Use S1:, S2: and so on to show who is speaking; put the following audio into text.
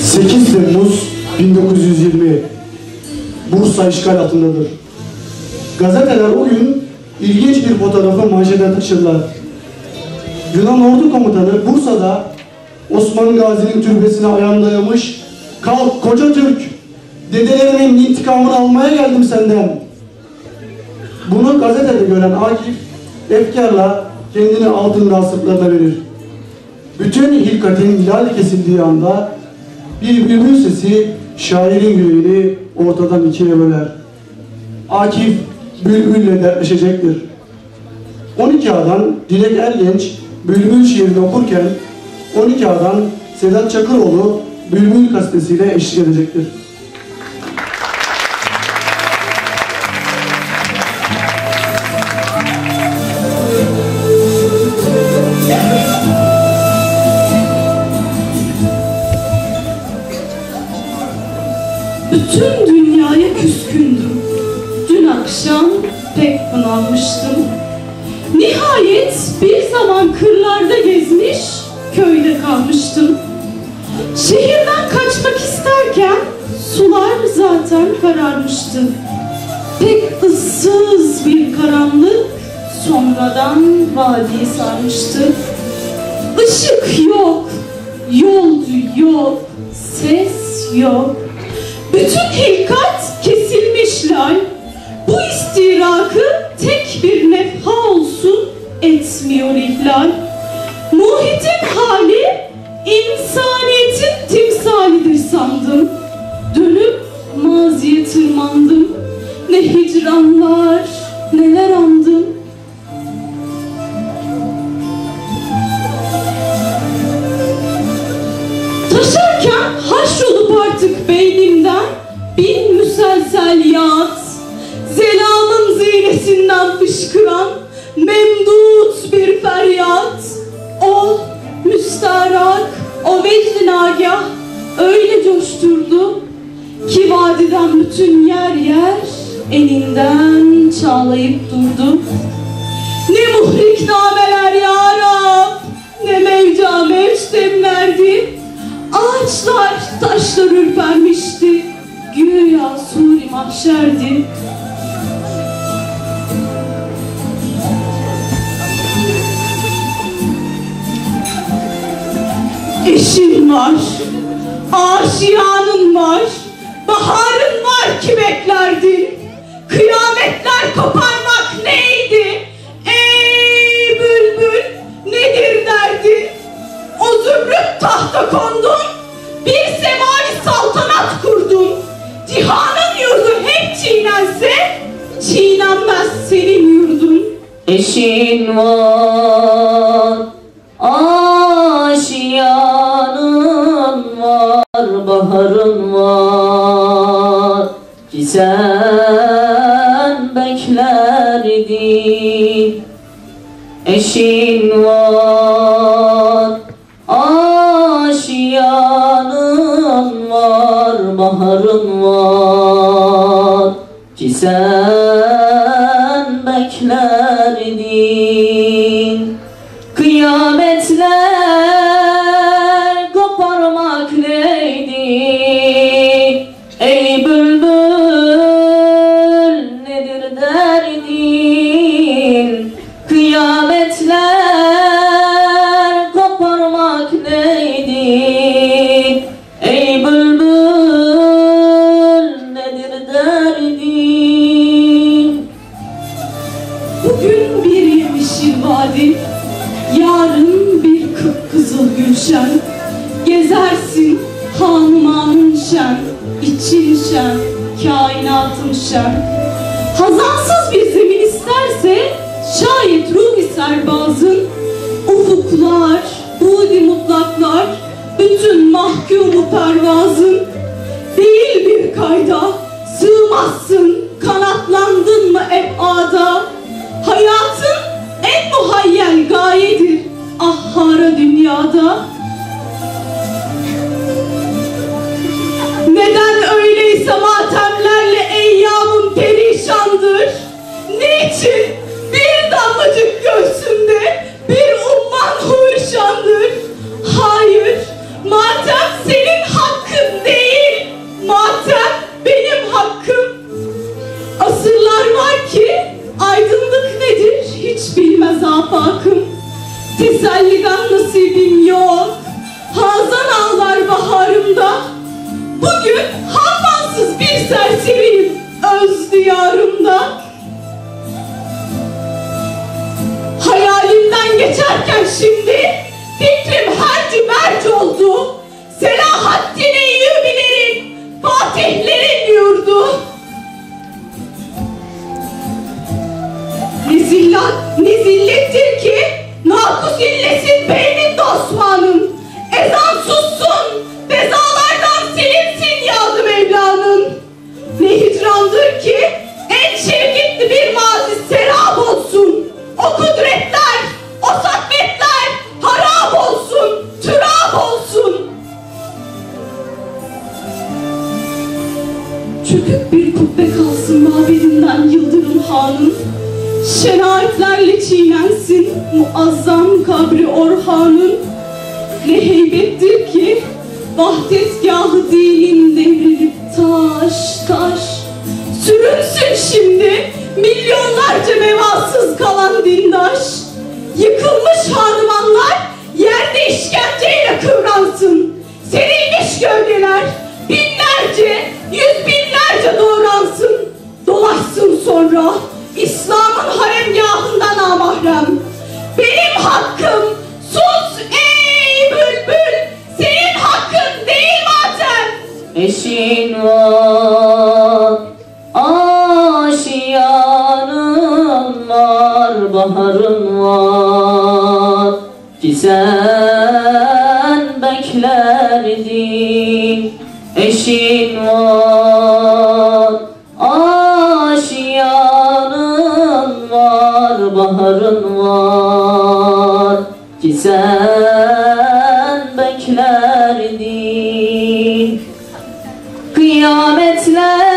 S1: ...8 Temmuz 1920... ...Bursa işgal altındadır. Gazeteler o gün... ...ilginç bir fotoğrafı manşete taşırlar. Yunan ordu komutanı Bursa'da... ...Osman Gazi'nin türbesine ayağını dayamış... ...kalk koca Türk... ...dedelerimin intikamını almaya geldim senden... Bunu gazetede gören Akif... ...efkarla kendini altın sırtlarına verir. Bütün hilkatin hilal kesildiği anda bir bülbül sesi şairin yüreğini ortadan ikiye böler. Akif bülbülle dertleşecektir. 12 A'dan Dilek Ergenç Bülbül şiirini okurken 12 A'dan Sedat Çakıroğlu Bülbül gazetesiyle eşlik edecektir.
S2: Bütün dünyaya küskündüm. Dün akşam pek bunalmıştım. Nihayet bir zaman kırlarda gezmiş, köyde kalmıştım. Şehirden kaçmak isterken sular zaten kararmıştı. Pek ıssız bir karanlık sonradan vadiyi sarmıştı. Işık yok, yol yok, ses yok. Bütün hilkat kesilmişler. Bu istirakı tek bir nefha olsun etmiyor ihlal. Muhitin hali insaniyetin timsalidir sandım. Dönüp maziye tırmandım. Ne hicranlar, neler andım. Müstarak, o vecdi nagah öyle coşturdu ki vadiden bütün yer yer elinden çağlayıp durdu. Ne muhrik nameler ya Rab, ne mevca mevç demlerdi. Ağaçlar, taşlar ürpermişti, güya suri mahşerdi. Eşin var, aşiyanın var, baharın var ki beklerdin. Kıyametler koparmak neydi? Ey bülbül nedir derdin? O zümrüt tahta kondun, bir semai saltanat kurdun. Cihanın yurdu hep çiğnense, çiğnenmez senin yurdun.
S3: Eşin var, aşiyanın baharın var ki sen beklerdin. Eşin var, aşiyanın var, baharın var ki sen
S2: gülşen. Gezersin hanımanın şen, için şen, kainatın şen. Hazansız bir zemin isterse, şayet ruh serbazın, ufuklar, budi mutlaklar, bütün mahkumu pervazın, değil bir kayda, sığmazsın, kanatlandın mı ebada, hayatın en muhayyel gayedir ahhara dünyada. şey bir damlacık göğsünde bir umman hurşandır. Hayır, matem senin hakkın değil. Matem benim hakkım. Asırlar var ki aydınlık nedir hiç bilmez afakım. Teselligan nasibim yok. Hazan ağlar baharımda. Bugün hafansız bir serseriyim öz diyarımda. Geçerken şimdi fikrim Çökük bir kubbe kalsın mabedinden Yıldırım Han'ın. Şenaatlerle çiğnensin muazzam kabri Orhan'ın. Ne heybettir ki vahdetgahı dinin devrilip taş taş Sürünsün şimdi milyonlarca mevasız kalan dindaş Yıkılmış harmanlar yerde işkenceyle kıvransın Serilmiş gövdeler binlerce, yüz binlerce doğransın Dolaşsın sonra. İslam'ın haremgahından namahrem. Benim hakkım sus ey bülbül. Senin hakkın değil matem
S3: Eşin var, aşiyanın var, baharın var. Ki sen beklerdin Eşin var, sen beklerdin. Kıyametler